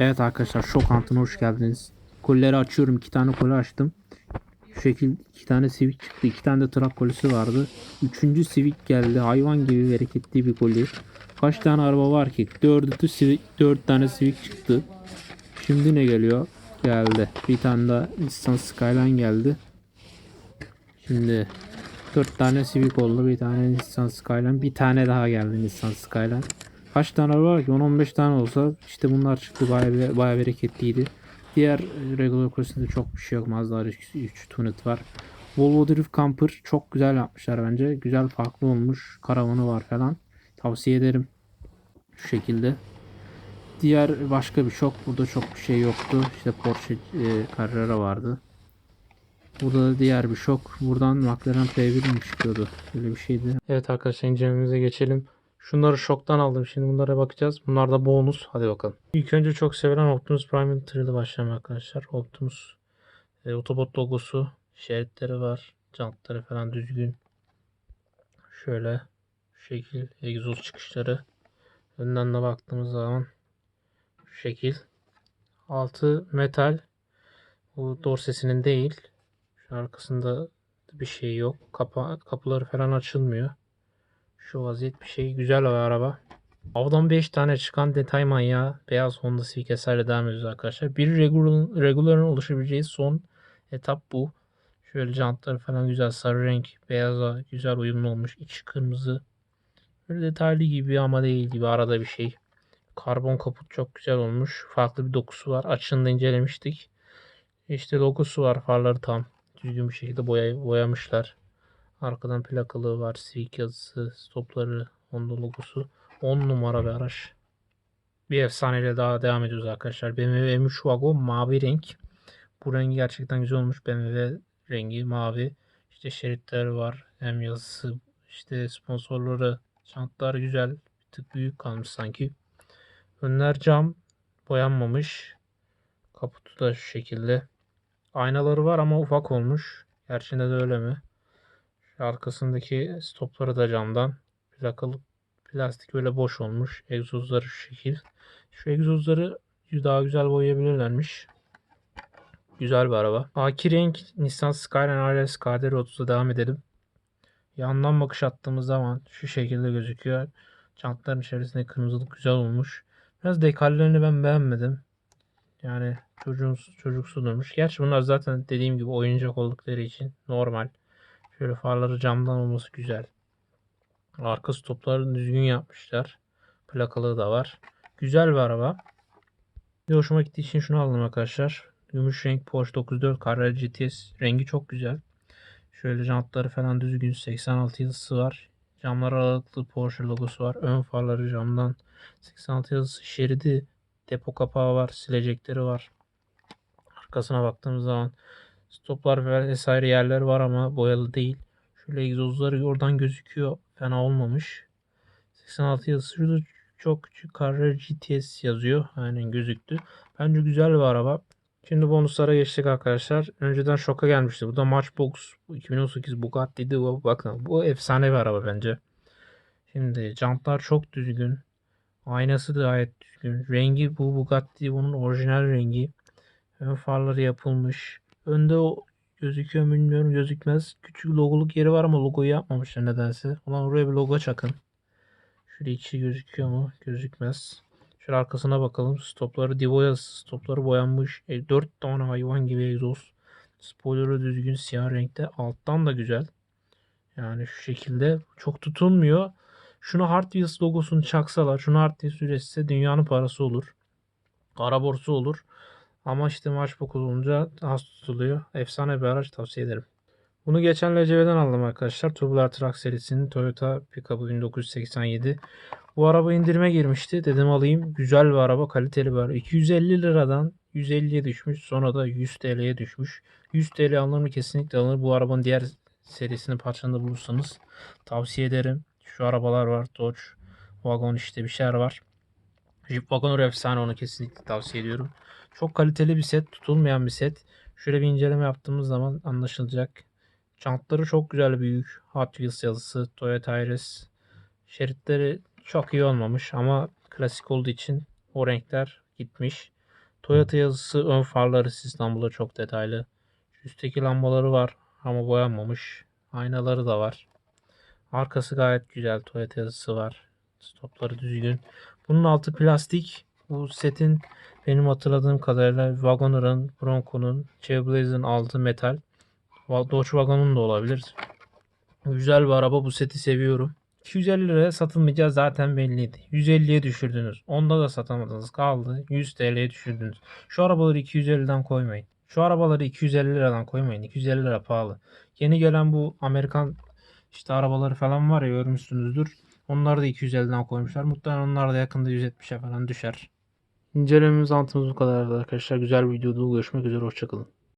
Evet arkadaşlar şok antına hoş geldiniz. Kolileri açıyorum. iki tane koli açtım. Şu şekil iki tane Civic çıktı. iki tane de trak kolisi vardı. Üçüncü Civic geldi. Hayvan gibi bereketli bir koli. Kaç tane araba var ki? Dördü Civic, dört tane Civic çıktı. Şimdi ne geliyor? Geldi. Bir tane de Nissan Skyline geldi. Şimdi 4 tane Civic oldu. Bir tane Nissan Skyline. Bir tane daha geldi Nissan Skyline. Kaç tane var ki? 10-15 tane olsa işte bunlar çıktı. Baya, baya bereketliydi. Diğer e, regular kursunda çok bir şey yok. Mazda 3 Tunet var. Volvo Drift Camper çok güzel yapmışlar bence. Güzel farklı olmuş. Karavanı var falan. Tavsiye ederim. Şu şekilde. Diğer başka bir şok. Burada çok bir şey yoktu. İşte Porsche e, Carrera vardı. Burada da diğer bir şok. Buradan McLaren P1 mi çıkıyordu? Öyle bir şeydi. Evet arkadaşlar incelememize geçelim. Şunları şoktan aldım. Şimdi bunlara bakacağız. Bunlar da bonus. Hadi bakalım. İlk önce çok sevilen Optimus Prime'ın tırıyla başlayalım arkadaşlar. Optimus e, Autobot logosu. Şeritleri var. Jantları falan düzgün. Şöyle şu şekil egzoz çıkışları. Önden de baktığımız zaman şu şekil. Altı metal. Bu dorsesinin değil. Şu arkasında bir şey yok. Kapa kapıları falan açılmıyor. Şu vaziyet bir şey. Güzel bir araba. Avdan 5 tane çıkan detay manyağı beyaz Honda Civic SR'le devam ediyoruz arkadaşlar. Bir regular'ın regular'ın oluşabileceği son etap bu. Şöyle jantları falan güzel sarı renk beyaza güzel uyumlu olmuş. İçi kırmızı. Böyle detaylı gibi ama değil gibi arada bir şey. Karbon kaput çok güzel olmuş. Farklı bir dokusu var. Açığında incelemiştik. İşte logosu var. Farları tam düzgün bir şekilde boya, boyamışlar. Arkadan var. Civic yazısı, stopları, Honda logosu. 10 numara bir araç. Bir efsaneyle daha devam ediyoruz arkadaşlar. BMW M3 Wagon mavi renk. Bu rengi gerçekten güzel olmuş. BMW rengi mavi. İşte şeritleri var. M yazısı. İşte sponsorları. Çantlar güzel. Bir tık büyük kalmış sanki. Önler cam. Boyanmamış. Kaputu da şu şekilde. Aynaları var ama ufak olmuş. Gerçinde de öyle mi? Arkasındaki stopları da camdan. Plakalı plastik böyle boş olmuş. Egzozları şu şekil. Şu egzozları daha güzel boyayabilirlermiş. Güzel bir araba. Aki renk Nissan Skyline RS KDR 30'da devam edelim. Yandan bakış attığımız zaman şu şekilde gözüküyor. Jantların içerisinde kırmızılık güzel olmuş. Biraz dekallerini ben beğenmedim. Yani çocuğun çocuksu durmuş. Gerçi bunlar zaten dediğim gibi oyuncak oldukları için normal. Şöyle farları camdan olması güzel. Arka stoplarını düzgün yapmışlar. Plakalı da var. Güzel bir araba. Bir hoşuma gittiği için şunu aldım arkadaşlar. Gümüş renk Porsche 904 Carrera GTS rengi çok güzel. Şöyle jantları falan düzgün 86 yazısı var. Camlar aralıklı Porsche logosu var. Ön farları camdan 86 yazısı şeridi depo kapağı var. Silecekleri var. Arkasına baktığımız zaman stoplar vesaire yerler var ama boyalı değil. Şöyle egzozları oradan gözüküyor. Fena olmamış. 86 yazısı şurada çok küçük Carrera GTS yazıyor. Aynen gözüktü. Bence güzel bir araba. Şimdi bonuslara geçtik arkadaşlar. Önceden şoka gelmişti. Bu da Matchbox 2018 Bugatti'di. Bu- Bakın bu efsane bir araba bence. Şimdi jantlar çok düzgün. Aynası da gayet düzgün. Rengi bu Bugatti bunun orijinal rengi. Ön farları yapılmış. Önde o gözüküyor mu bilmiyorum gözükmez. Küçük logoluk yeri var ama logoyu yapmamışlar nedense. Ulan oraya bir logo çakın. Şöyle içi gözüküyor mu? Gözükmez. Şöyle arkasına bakalım. Stopları Divo yazısı. Stopları boyanmış. E, 4 tane hayvan gibi egzoz. Spoiler'ı düzgün siyah renkte. Alttan da güzel. Yani şu şekilde çok tutulmuyor. Şunu Hard Wheels logosunu çaksalar, şunu Hard Wheels üretse dünyanın parası olur. Kara borsa olur. Ama işte Matchbox olunca az tutuluyor. Efsane bir araç tavsiye ederim. Bunu geçen LCV'den aldım arkadaşlar. Tubular Truck serisinin Toyota Pickup'ı 1987. Bu araba indirime girmişti. Dedim alayım. Güzel bir araba, kaliteli bir araba. 250 liradan 150'ye düşmüş. Sonra da 100 TL'ye düşmüş. 100 TL alınır mı? Kesinlikle alınır. Bu arabanın diğer serisini parçasında bulursanız tavsiye ederim. Şu arabalar var. Dodge, Wagon işte bir şeyler var. Jeep Wagoner efsane onu kesinlikle tavsiye ediyorum. Çok kaliteli bir set, tutulmayan bir set. Şöyle bir inceleme yaptığımız zaman anlaşılacak. Jantları çok güzel büyük. Hot Wheels yazısı, Toyota Iris. Şeritleri çok iyi olmamış ama klasik olduğu için o renkler gitmiş. Toyota yazısı ön farları İstanbul'da çok detaylı. Üstteki lambaları var ama boyanmamış. Aynaları da var. Arkası gayet güzel. Toyota yazısı var. Stopları düzgün. Bunun altı plastik. Bu setin benim hatırladığım kadarıyla Wagoner'ın, Bronco'nun, Chevrolet'in altı metal. Dodge Wagon'un da olabilir. Güzel bir araba. Bu seti seviyorum. 250 liraya satılmayacağı zaten belliydi. 150'ye düşürdünüz. Onda da satamadınız. Kaldı. 100 TL'ye düşürdünüz. Şu arabaları 250'den koymayın. Şu arabaları 250 liradan koymayın. 250 lira pahalı. Yeni gelen bu Amerikan işte arabaları falan var ya görmüşsünüzdür. Onları da 250'den koymuşlar. Muhtemelen onlar da yakında 170'e falan düşer. İncelememiz antımız bu kadar arkadaşlar. Güzel bir videoda görüşmek üzere. Hoşçakalın.